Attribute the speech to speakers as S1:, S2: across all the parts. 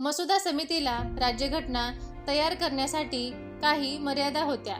S1: मसुदा समितीला राज्यघटना तयार करण्यासाठी काही मर्यादा होत्या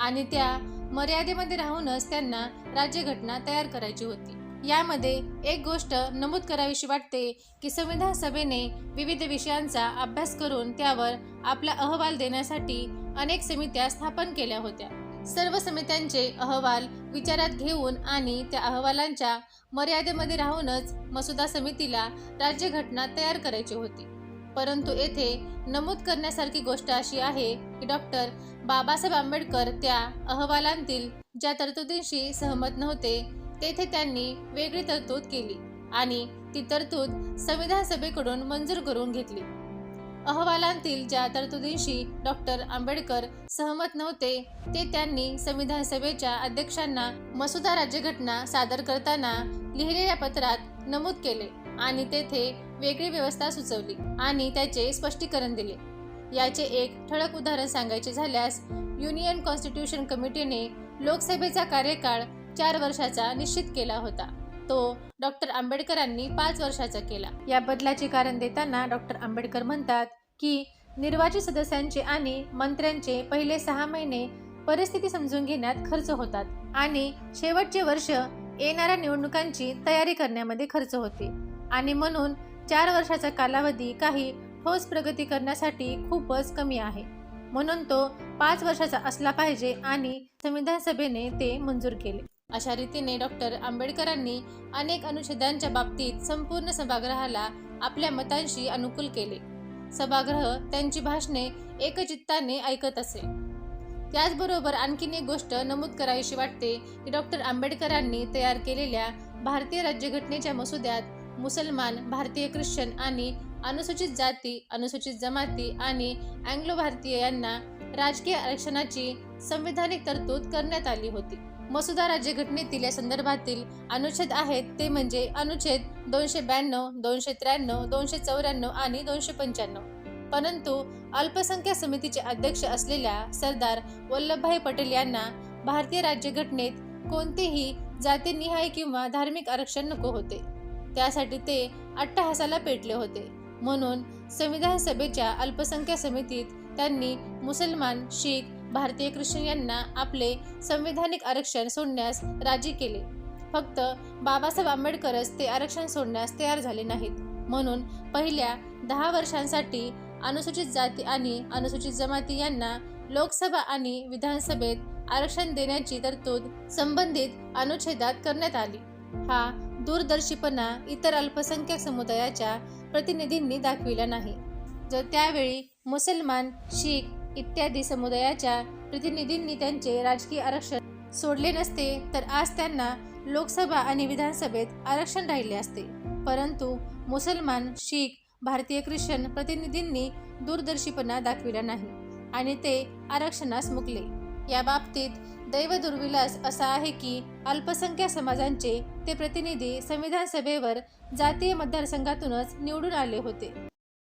S1: आणि त्या मर्यादेमध्ये राहूनच त्यांना राज्यघटना तयार करायची होती. यामध्ये एक गोष्ट नमूद करावीशी वाटते की संविधान सभेने विविध विषयांचा अभ्यास करून त्यावर आपला अहवाल देण्यासाठी अनेक समित्या स्थापन केल्या होत्या. सर्व समित्यांचे अहवाल विचारात घेऊन आणि त्या अहवालांच्या मर्यादेमध्ये राहूनच मसुदा समितीला राज्यघटना तयार करायची होती. परंतु येथे नमूद करण्यासारखी गोष्ट अशी आहे की डॉक्टर बाबासाहेब आंबेडकर त्या अहवालांतील ज्या तरतुदींशी सहमत नव्हते तेथे त्यांनी वेगळी तरतूद केली आणि ती तरतूद संविधान सभेकडून मंजूर करून घेतली. अहवालांतील ज्या तरतुदींशी डॉक्टर आंबेडकर सहमत नव्हते ते त्यांनी संविधान सभेच्या अध्यक्षांना मसुदा राज्यघटना सादर करताना लिहिलेल्या पत्रात नमूद केले. आणि तेथे वेगळी व्यवस्था सुचवली आणि त्याचे स्पष्टीकरण दिले. याचे एक ठळक उदाहरण सांगायचे झाल्यास युनियन कॉन्स्टिट्यूशन कमिटीने लोकसभेचा कार्यकाळ चार वर्षाचा निश्चित केला होता. तो डॉक्टर आंबेडकरांनी पाच वर्षाचा केला. या बदलाचे कारण देताना डॉक्टर आंबेडकर म्हणतात की निर्वाचित सदस्यांचे आणि मंत्र्यांचे पहिले सहा महिने परिस्थिती समजून घेण्यात खर्च होतात आणि शेवटचे वर्ष येणाऱ्या निवडणुकांची तयारी करण्यामध्ये खर्च होते. आणि म्हणून चार वर्षाचा कालावधी काही ठोस प्रगती करण्यासाठी खूपच कमी आहे. म्हणून तो पाच वर्षाचा असला पाहिजे आणि संविधान सभेने ते मंजूर केले. अशा रीतीने डॉक्टर आंबेडकरांनी अनेक अनुच्छेदांच्या बाबतीत संपूर्ण सभागृहाला आपल्या मतांशी अनुकूल केले. सभागृह त्यांची भाषणे एकचित्ताने ऐकत असे. त्याचबरोबर आणखीन एक गोष्ट नमूद करावीशी वाटते की डॉक्टर आंबेडकरांनी तयार केलेल्या भारतीय राज्यघटनेच्या मसुद्यात मुसलमान भारतीय ख्रिश्चन आणि अनुसूचित जाती अनुसूचित जमाती आणि अँग्लो भारतीय यांना राजकीय आरक्षणाची संविधानिक तरतूद करण्यात आली होती. मसुदा राज्यघटनेतील या संदर्भातील अनुच्छेद आहेत ते म्हणजे अनुच्छेद दोनशे ब्याण्णव दोनशे त्र्याण्णव दोनशे चौऱ्याण्णव आणि दोनशे पंच्याण्णव. परंतु अल्पसंख्याक समितीचे अध्यक्ष असलेल्या सरदार वल्लभभाई पटेल यांना भारतीय राज्यघटनेत कोणतेही जातीनिहाय किंवा धार्मिक आरक्षण नको होते. त्यासाठी ते अट्टहासाला पेटले होते. म्हणून संविधान सभेच्या अल्पसंख्याक समितीत त्यांनी मुसलमान शीख भारतीय ख्रिश्चन यांना आपले संविधानिक आरक्षण सोडण्यास राजी केले. फक्त बाबासाहेब आंबेडकरच ते आरक्षण सोडण्यास तयार झाले नाहीत. म्हणून पहिल्या दहा वर्षांसाठी अनुसूचित जाती आणि अनुसूचित जमाती यांना लोकसभा आणि विधानसभेत आरक्षण देण्याची तरतूद संबंधित अनुच्छेदात करण्यात आली. हा दूरदर्शीपणा इतर अल्पसंख्याक समुदायाच्या प्रतिनिधींनी दाखविला नाही. जर त्यावेळी मुसलमान शीख इत्यादी समुदायाच्या प्रतिनिधींनी त्यांचे राजकीय आरक्षण सोडले नसते तर आज त्यांना लोकसभा आणि विधानसभेत आरक्षण राहिले असते. परंतु मुसलमान शीख भारतीय ख्रिश्चन प्रतिनिधींनी दूरदर्शीपणा दाखविला नाही आणि ते आरक्षणास मुकले. या बाबतीत दैव दुर्विलास असा आहे की अल्पसंख्याक समाजांचे ते प्रतिनिधी संविधान सभेवर जातीय मतदारसंघातूनच निवडून आले होते.